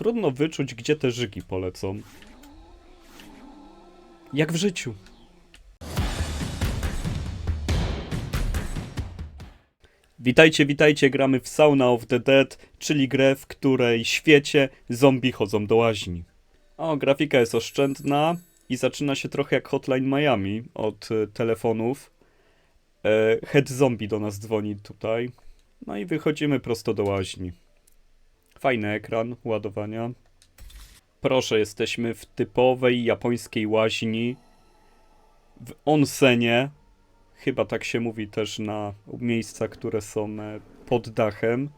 Trudno wyczuć, gdzie te żygi polecą. Jak w życiu. Witajcie, witajcie, gramy w Sauna of the Dead, czyli grę, w której świecie zombie chodzą do łaźni. O, grafika jest oszczędna i zaczyna się trochę jak Hotline Miami od e, telefonów. E, head zombie do nas dzwoni tutaj. No i wychodzimy prosto do łaźni. Fajny ekran ładowania. Proszę, jesteśmy w typowej japońskiej łaźni. W onsenie. Chyba tak się mówi też na miejsca, które są e, pod dachem.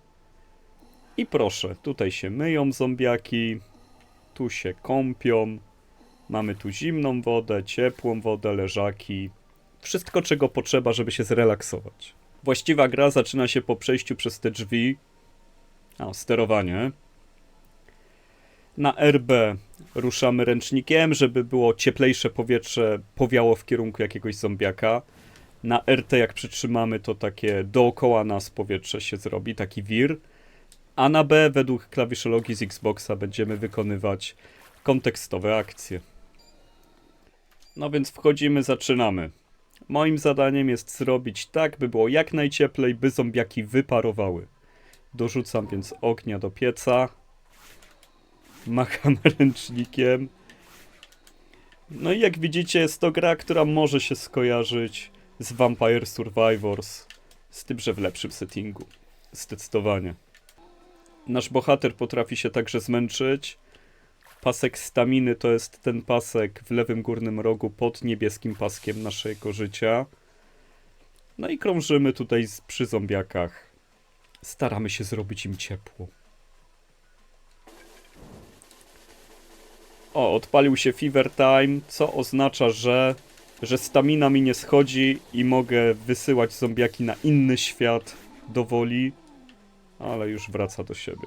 I proszę, tutaj się myją zombiaki. Tu się kąpią. Mamy tu zimną wodę, ciepłą wodę, leżaki. Wszystko, czego potrzeba, żeby się zrelaksować. Właściwa gra zaczyna się po przejściu przez te drzwi. A, sterowanie. Na RB ruszamy ręcznikiem, żeby było cieplejsze powietrze powiało w kierunku jakiegoś zombiaka. Na RT jak przytrzymamy, to takie dookoła nas powietrze się zrobi, taki wir. A na B według klawiszologii z Xboxa będziemy wykonywać kontekstowe akcje. No więc wchodzimy, zaczynamy. Moim zadaniem jest zrobić tak, by było jak najcieplej, by zombiaki wyparowały. Dorzucam więc ognia do pieca. Macham ręcznikiem. No i jak widzicie, jest to gra, która może się skojarzyć z Vampire Survivors. Z tym, że w lepszym settingu. Zdecydowanie. Nasz bohater potrafi się także zmęczyć. Pasek staminy to jest ten pasek w lewym górnym rogu pod niebieskim paskiem naszego życia. No i krążymy tutaj przy zombiakach. Staramy się zrobić im ciepło. O, odpalił się Fever Time, co oznacza, że, że stamina mi nie schodzi i mogę wysyłać zombiaki na inny świat do woli, ale już wraca do siebie.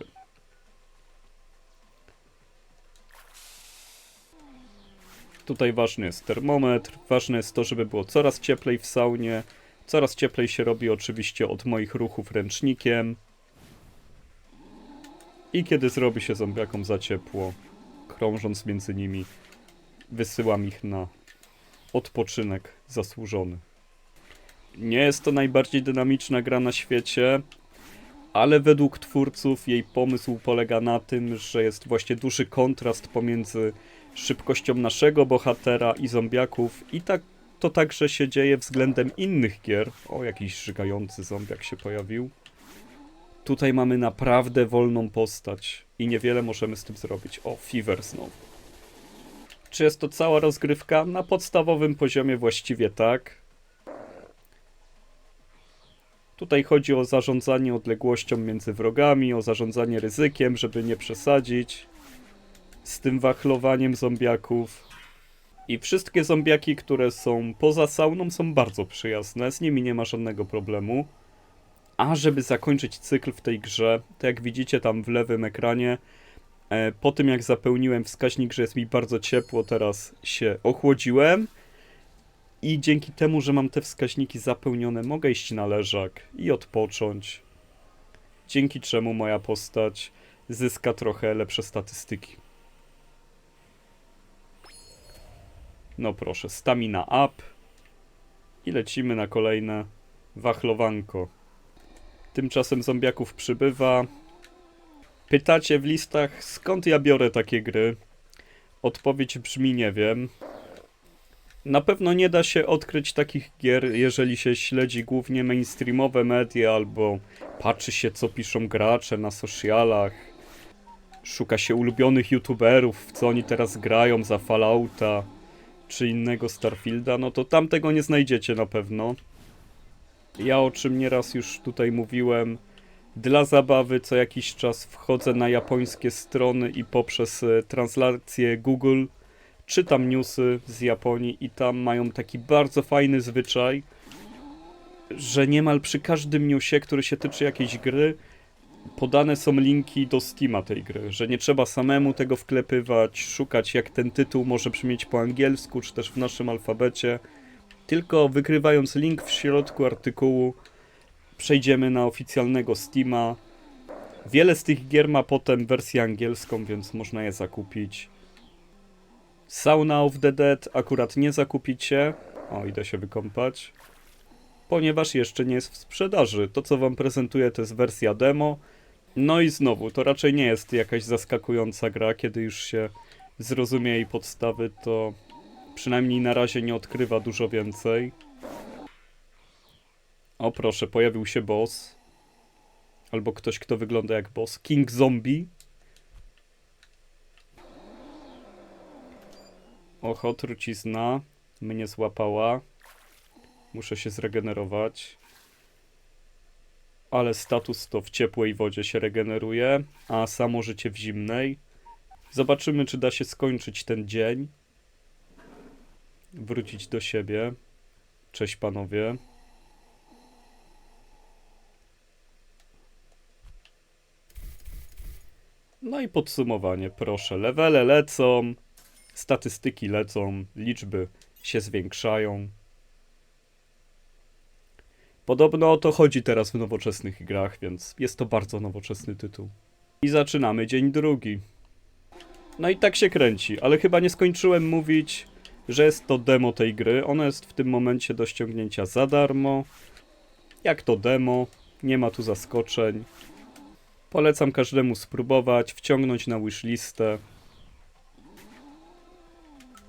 Tutaj ważny jest termometr, ważne jest to, żeby było coraz cieplej w saunie. Coraz cieplej się robi oczywiście od moich ruchów ręcznikiem. I kiedy zrobi się zombiakom za ciepło, krążąc między nimi, wysyłam ich na odpoczynek zasłużony. Nie jest to najbardziej dynamiczna gra na świecie, ale według twórców jej pomysł polega na tym, że jest właśnie duży kontrast pomiędzy szybkością naszego bohatera i zombiaków i tak to także się dzieje względem innych gier. O, jakiś żygający zombiak się pojawił. Tutaj mamy naprawdę wolną postać i niewiele możemy z tym zrobić. O, Fever znowu. Czy jest to cała rozgrywka? Na podstawowym poziomie właściwie tak. Tutaj chodzi o zarządzanie odległością między wrogami, o zarządzanie ryzykiem, żeby nie przesadzić z tym wachlowaniem zombiaków. I wszystkie zombiaki, które są poza sauną, są bardzo przyjazne, z nimi nie ma żadnego problemu. A żeby zakończyć cykl w tej grze, to jak widzicie tam w lewym ekranie, e, po tym jak zapełniłem wskaźnik, że jest mi bardzo ciepło, teraz się ochłodziłem. I dzięki temu, że mam te wskaźniki zapełnione, mogę iść na leżak i odpocząć. Dzięki czemu moja postać zyska trochę lepsze statystyki. No proszę, stamina up. I lecimy na kolejne wachlowanko. Tymczasem zombiaków przybywa. Pytacie w listach, skąd ja biorę takie gry? Odpowiedź brzmi nie wiem. Na pewno nie da się odkryć takich gier, jeżeli się śledzi głównie mainstreamowe media albo patrzy się, co piszą gracze na socialach. Szuka się ulubionych youtuberów, w co oni teraz grają za Fallouta czy innego Starfielda, no to tam tego nie znajdziecie na pewno. Ja o czym nieraz już tutaj mówiłem, dla zabawy co jakiś czas wchodzę na japońskie strony i poprzez e, translację Google czytam newsy z Japonii i tam mają taki bardzo fajny zwyczaj, że niemal przy każdym newsie, który się tyczy jakiejś gry, podane są linki do Steama tej gry, że nie trzeba samemu tego wklepywać, szukać jak ten tytuł może brzmieć po angielsku, czy też w naszym alfabecie, tylko wykrywając link w środku artykułu przejdziemy na oficjalnego Steama Wiele z tych gier ma potem wersję angielską, więc można je zakupić. Sauna of the Dead akurat nie zakupicie. O, idę się wykąpać. Ponieważ jeszcze nie jest w sprzedaży. To, co wam prezentuję, to jest wersja demo. No i znowu, to raczej nie jest jakaś zaskakująca gra, kiedy już się zrozumie jej podstawy, to przynajmniej na razie nie odkrywa dużo więcej. O proszę, pojawił się boss. Albo ktoś, kto wygląda jak boss. King Zombie. Oho, trucizna. Mnie złapała. Muszę się zregenerować. Ale status to w ciepłej wodzie się regeneruje, a samo życie w zimnej. Zobaczymy, czy da się skończyć ten dzień. Wrócić do siebie. Cześć panowie. No i podsumowanie, proszę. Levele lecą, statystyki lecą, liczby się zwiększają. Podobno o to chodzi teraz w nowoczesnych grach, więc jest to bardzo nowoczesny tytuł. I zaczynamy dzień drugi. No i tak się kręci, ale chyba nie skończyłem mówić, że jest to demo tej gry. Ono jest w tym momencie do ściągnięcia za darmo. Jak to demo, nie ma tu zaskoczeń. Polecam każdemu spróbować, wciągnąć na wishlistę.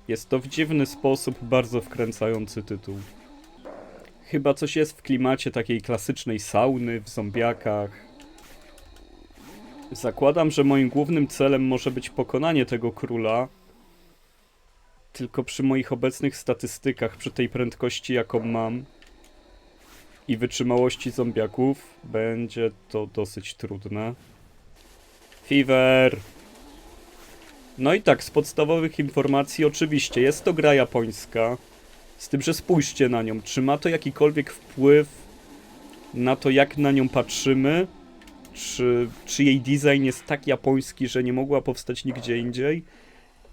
Jest to w dziwny sposób bardzo wkręcający tytuł. Chyba coś jest w klimacie takiej klasycznej sauny w zombiakach. Zakładam, że moim głównym celem może być pokonanie tego króla. Tylko przy moich obecnych statystykach, przy tej prędkości jaką mam i wytrzymałości zombiaków, będzie to dosyć trudne. Fever! No i tak, z podstawowych informacji, oczywiście, jest to gra japońska. Z tym, że spójrzcie na nią. Czy ma to jakikolwiek wpływ na to, jak na nią patrzymy? Czy, czy jej design jest tak japoński, że nie mogła powstać nigdzie indziej?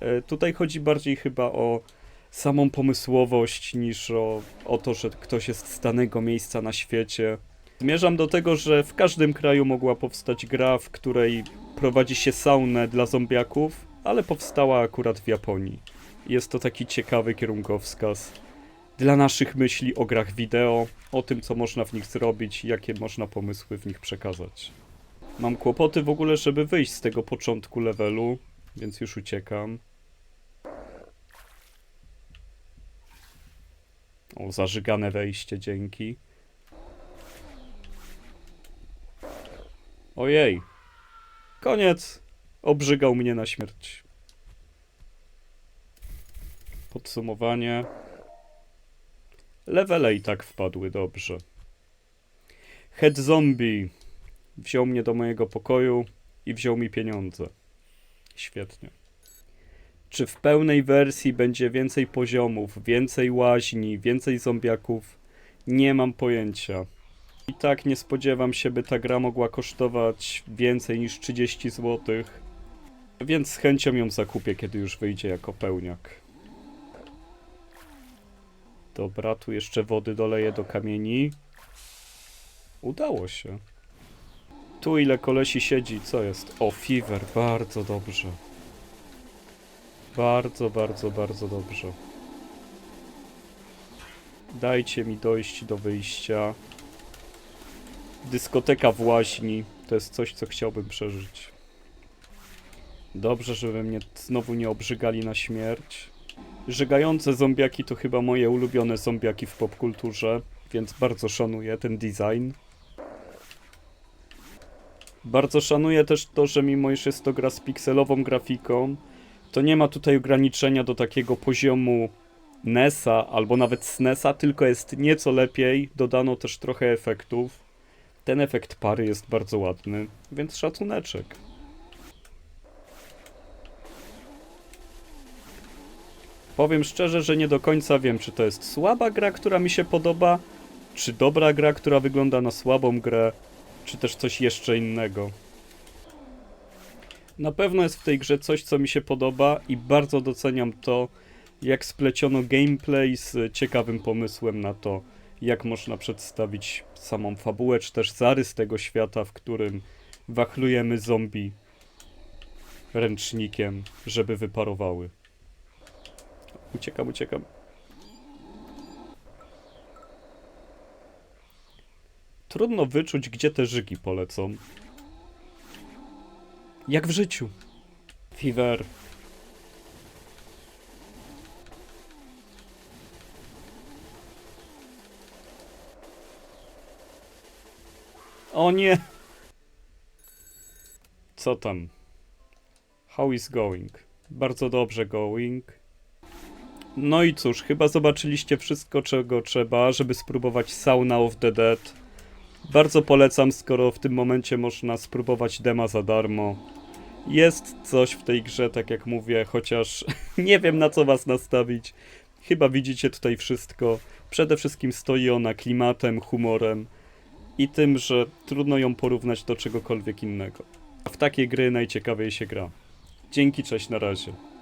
E, tutaj chodzi bardziej chyba o samą pomysłowość niż o, o to, że ktoś jest z danego miejsca na świecie. Zmierzam do tego, że w każdym kraju mogła powstać gra, w której prowadzi się saunę dla zombiaków, ale powstała akurat w Japonii. Jest to taki ciekawy kierunkowskaz dla naszych myśli o grach wideo, o tym, co można w nich zrobić, jakie można pomysły w nich przekazać. Mam kłopoty w ogóle, żeby wyjść z tego początku levelu, więc już uciekam. O, zażygane wejście, dzięki. Ojej. Koniec. Obrzygał mnie na śmierć. Podsumowanie. Levele i tak wpadły dobrze. Head Zombie wziął mnie do mojego pokoju i wziął mi pieniądze. Świetnie. Czy w pełnej wersji będzie więcej poziomów, więcej łaźni, więcej zombiaków? Nie mam pojęcia. I tak nie spodziewam się, by ta gra mogła kosztować więcej niż 30 zł. Więc z chęcią ją zakupię, kiedy już wyjdzie jako pełniak. Dobra, tu jeszcze wody doleję do kamieni. Udało się. Tu ile kolesi siedzi, co jest? O, fever, bardzo dobrze. Bardzo, bardzo, bardzo dobrze. Dajcie mi dojść do wyjścia. Dyskoteka w łaźni. To jest coś, co chciałbym przeżyć. Dobrze, żeby mnie znowu nie obrzygali na śmierć. Żygające zombiaki to chyba moje ulubione zombiaki w popkulturze, więc bardzo szanuję ten design. Bardzo szanuję też to, że mimo iż jest to gra z pikselową grafiką, to nie ma tutaj ograniczenia do takiego poziomu NES-a albo nawet SNES-a, tylko jest nieco lepiej, dodano też trochę efektów. Ten efekt pary jest bardzo ładny, więc szacuneczek. Powiem szczerze, że nie do końca wiem, czy to jest słaba gra, która mi się podoba, czy dobra gra, która wygląda na słabą grę, czy też coś jeszcze innego. Na pewno jest w tej grze coś, co mi się podoba i bardzo doceniam to, jak spleciono gameplay z ciekawym pomysłem na to, jak można przedstawić samą fabułę, czy też zarys tego świata, w którym wachlujemy zombie ręcznikiem, żeby wyparowały. Uciekam, uciekam. Trudno wyczuć, gdzie te żygi polecą. Jak w życiu. Fever. O nie! Co tam? How is going? Bardzo dobrze going. No i cóż, chyba zobaczyliście wszystko, czego trzeba, żeby spróbować Sauna of the Dead. Bardzo polecam, skoro w tym momencie można spróbować dema za darmo. Jest coś w tej grze, tak jak mówię, chociaż nie wiem na co was nastawić. Chyba widzicie tutaj wszystko. Przede wszystkim stoi ona klimatem, humorem i tym, że trudno ją porównać do czegokolwiek innego. W takie gry najciekawiej się gra. Dzięki, cześć, na razie.